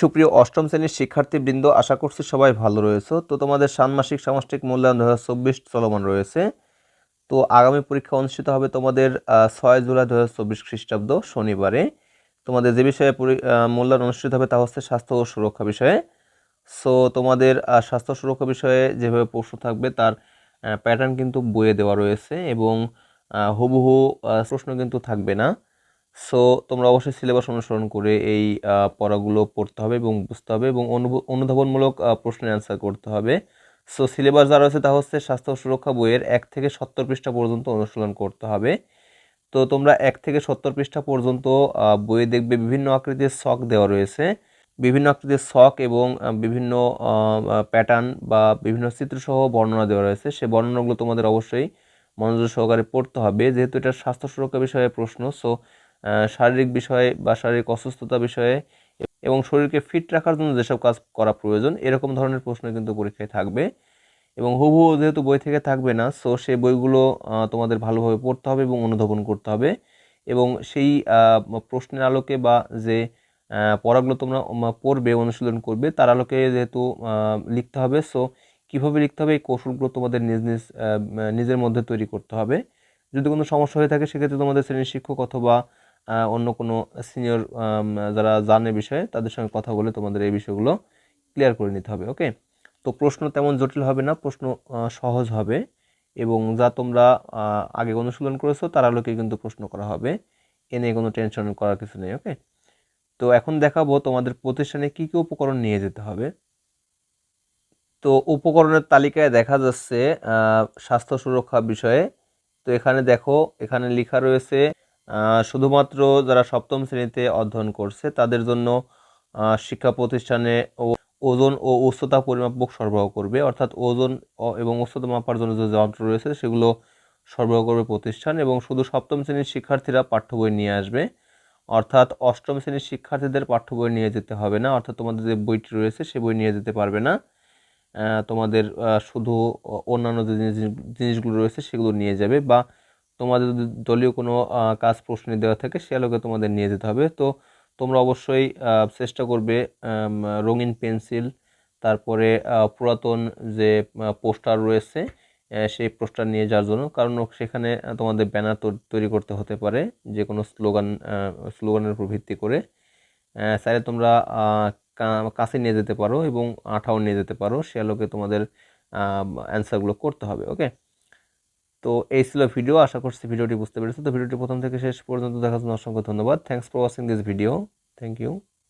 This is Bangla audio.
সুপ্রিয় অষ্টম শ্রেণির শিক্ষার্থীবৃন্দ, আশা করছি সবাই ভালো রয়েছে। তো তোমাদের ষান্মাসিক সামষ্টিক মূল্যায়ন দু হাজার চব্বিশ চলমান রয়েছে। তো আগামী পরীক্ষা অনুষ্ঠিত হবে তোমাদের ছয় জুলাই দু হাজার চব্বিশ খ্রিস্টাব্দ শনিবারে। তোমাদের যে বিষয়ে মূল্যায়ন অনুষ্ঠিত হবে তা হচ্ছে স্বাস্থ্য ও সুরক্ষা বিষয়ে। সো তোমাদের স্বাস্থ্য সুরক্ষা বিষয়ে যেভাবে প্রশ্ন থাকবে তার প্যাটার্ন কিন্তু বইয়ে দেওয়া রয়েছে এবং হুবহু প্রশ্ন কিন্তু থাকবে না। সো তোমরা অবশ্যই সিলেবাস অনুসরণ করে এই পড়াগুলো পড়তে হবে এবং বুঝতে হবে এবং অনুধাবনমূলক প্রশ্নের অ্যান্সার করতে হবে। সো সিলেবাস যা রয়েছে তা হচ্ছে স্বাস্থ্য সুরক্ষা বইয়ের এক থেকে সত্তর পৃষ্ঠা পর্যন্ত অনুশীলন করতে হবে। তো, তোমরা এক থেকে সত্তর পৃষ্ঠা পর্যন্ত বইয়ে দেখবে বিভিন্ন আকৃতির ছক দেওয়া রয়েছে। বিভিন্ন আকৃতির ছক এবং বিভিন্ন প্যাটার্ন বা বিভিন্ন চিত্রসহ বর্ণনা দেওয়া রয়েছে। সে বর্ণনাগুলো তোমাদের অবশ্যই মনোযোগ সহকারে পড়তে হবে। যেহেতু এটা স্বাস্থ্য সুরক্ষা বিষয়ে প্রশ্ন সো শারীরিক বিষয়ে বা শারীরিক অসুস্থতা বিষয়ে এবং শরীরকে ফিট রাখার জন্য যেসব কাজ করা প্রয়োজন, এরকম ধরনের প্রশ্ন কিন্তু পরীক্ষায় থাকবে। এবং হুবহু যেহেতু বই থেকে থাকবে না সো সেই বইগুলো তোমাদের ভালোভাবে পড়তে হবে এবং অনুধাবন করতে হবে। এবং সেই প্রশ্নের আলোকে বা যে পড়াগুলো তোমরা পড়বে, অনুশীলন করবে, তার আলোকে যেহেতু লিখতে হবে। সো কীভাবে লিখতে হবে, এই কৌশলগুলো তোমাদের নিজ নিজ নিজের মধ্যে তৈরি করতে হবে। যদি কোনো সমস্যা হয়ে থাকে, সেক্ষেত্রে তোমাদের শ্রেণির শিক্ষক অথবা অন্য কোনো সিনিয়র যারা জানে বিষয়ে, তাদের সঙ্গে কথা বলে তোমাদের এই বিষয়গুলো ক্লিয়ার করে নিতে হবে ওকে তো প্রশ্ন তেমন জটিল হবে না, প্রশ্ন সহজ হবে এবং যা তোমরা আগে অনুশীলন করেছ, তার আলোকে কিন্তু প্রশ্ন করা হবে। এ নিয়ে কোনো টেনশন করার কিছু নেই ওকে তো এখন দেখাবো তোমাদের প্রতিষ্ঠানে কি কি উপকরণ নিয়ে যেতে হবে। তো উপকরণের তালিকায় দেখা যাচ্ছে স্বাস্থ্য সুরক্ষা বিষয়ে। তো এখানে দেখো, এখানে লেখা রয়েছে শুধুমাত্র যারা সপ্তম শ্রেণীতে অধ্যয়ন করছে, তাদের জন্য শিক্ষা প্রতিষ্ঠানে ওজন ও উচ্চতা পরিমাপক সরবরাহ করবে। অর্থাৎ ওজন এবং উচ্চতা মাপার জন্য যে যন্ত্র রয়েছে, সেগুলো সরবরাহ করবে প্রতিষ্ঠান এবং শুধু সপ্তম শ্রেণির শিক্ষার্থীরা পাঠ্য বই নিয়ে আসবে। অর্থাৎ অষ্টম শ্রেণির শিক্ষার্থীদের পাঠ্য বই নিয়ে যেতে হবে না। অর্থাৎ তোমাদের যে বইটি রয়েছে, সে বই নিয়ে যেতে পারবে না। তোমাদের শুধু অন্যান্য যে জিনিস জিনিসগুলো রয়েছে, সেগুলো নিয়ে যাবে বা তোমাদের দলীয় কোনো কাজ প্রশ্নে দেওয়া থাকে, সে আলোকে তোমাদের নিয়ে যেতে হবে। তো তোমরা অবশ্যই চেষ্টা করবে রঙিন পেন্সিল, তারপরে পুরাতন যে পোস্টার রয়েছে সেই পোস্টার নিয়ে যাওয়ার জন্য। কারণ সেখানে তোমাদের ব্যানার তৈরি করতে হতে পারে যে কোনো স্লোগান স্লোগানের উপর ভিত্তি করে। চাইলে তোমরা কাছে নিয়ে যেতে পারো এবং আঠাও নিয়ে যেতে পারো, সে আলোকে তোমাদের অ্যান্সারগুলো করতে হবে, ওকে? তো এই ছিল ভিডিও আশা করছি ভিডিওটি বুঝতে পেরেছ। তো ভিডিওটি প্রথম থেকে শেষ পর্যন্ত দেখার জন্য অসংখ্য ধন্যবাদ। Thanks for watching this video thank you